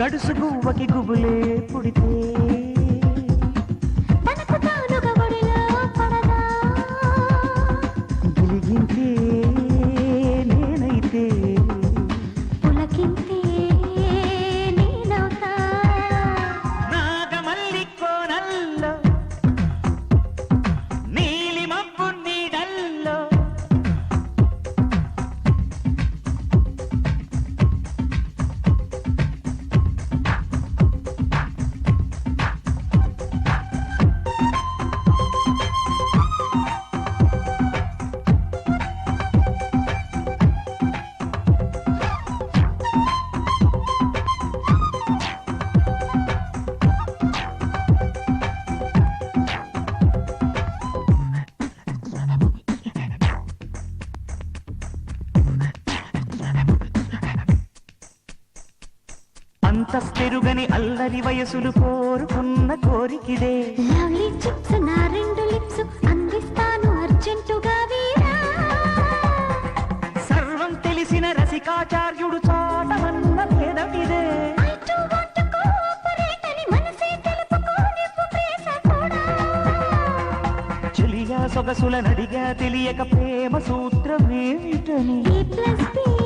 గడుసు గువ్వకి గుబులే పుడితే అంతస్తెరుగని అల్లరి వయసులు కోరుకున్న కోరికిదే. లవ్లీ చిప్స్ నా రెండు లిప్స్ అందిస్తాను అర్జెంటుగా వీరా. సర్వం తెలిసిన రసికాచార్యుడు చాటమన్న భేదమిదే సొగసుల నడిగా తెలియక ప్రేమ సూత్రమేమిటని. A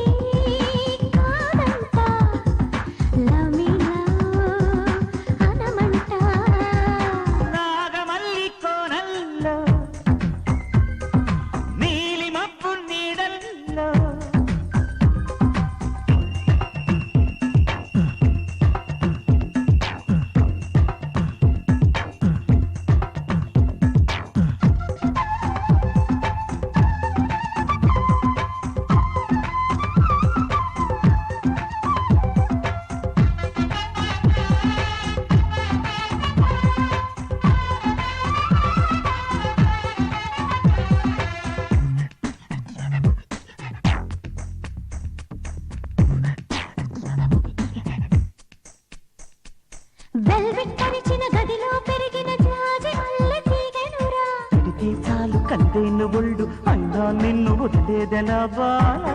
వెల్వెట్ పరిచిన గదిలో పెరిగిన జాజి మల్లె తీగెనురా. పెడితే చాలు కందైన ఒళ్ళు అయినా నిన్ను వదిలేదెలా బాలా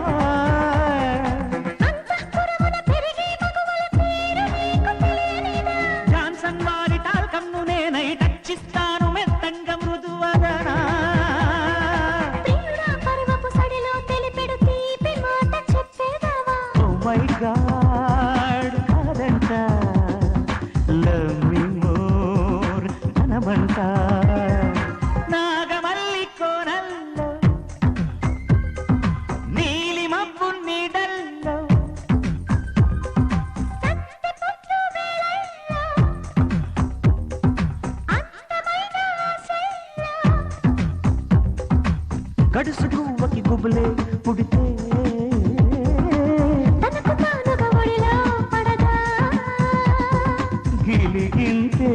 అంతఃపురమున పెరిగే గడుసు గువ్వకి గుబులే పుడితే. పడగా గిలిగింతే